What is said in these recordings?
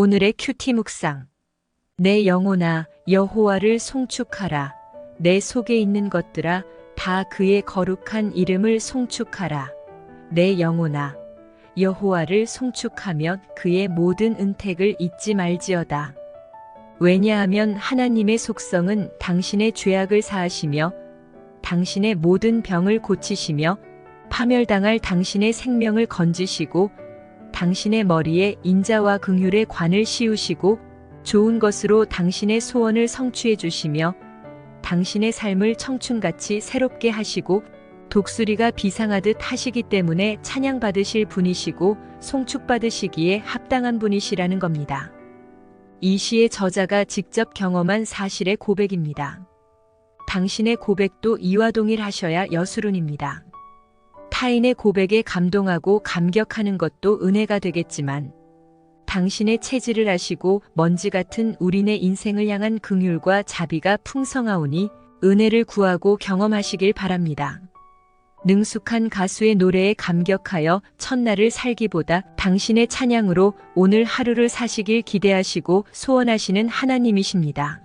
오늘의 큐티 묵상. 내 영혼아 여호와를 송축하라. 내 속에 있는 것들아 다 그의 거룩한 이름을 송축하라. 내 영혼아 여호와를 송축하며 그의 모든 은택을 잊지 말지어다. 왜냐하면 하나님의 속성은 당신의 죄악을 사하시며 당신의 모든 병을 고치시며 파멸당할 당신의 생명을 건지시고 당신의 머리에 인자와 긍휼의 관을 씌우시고 좋은 것으로 당신의 소원을 성취해 주시며 당신의 삶을 청춘같이 새롭게 하시고 독수리가 비상하듯 하시기 때문에 찬양받으실 분이시고 송축받으시기에 합당한 분이시라는 겁니다. 이 시의 저자가 직접 경험한 사실의 고백입니다. 당신의 고백도 이와 동일하셔야 여수룬입니다. 타인의 고백에 감동하고 감격하는 것도 은혜가 되겠지만 당신의 체질을 아시고 먼지 같은 우리네 인생을 향한 긍휼과 자비가 풍성하오니 은혜를 구하고 경험하시길 바랍니다. 능숙한 가수의 노래에 감격하여 첫날을 살기보다 당신의 찬양으로 오늘 하루를 사시길 기대하시고 소원하시는 하나님이십니다.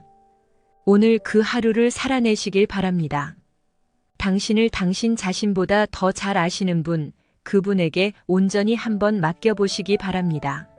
오늘 그 하루를 살아내시길 바랍니다. 당신을 당신 자신보다 더 잘 아시는 분, 그분에게 온전히 한번 맡겨보시기 바랍니다.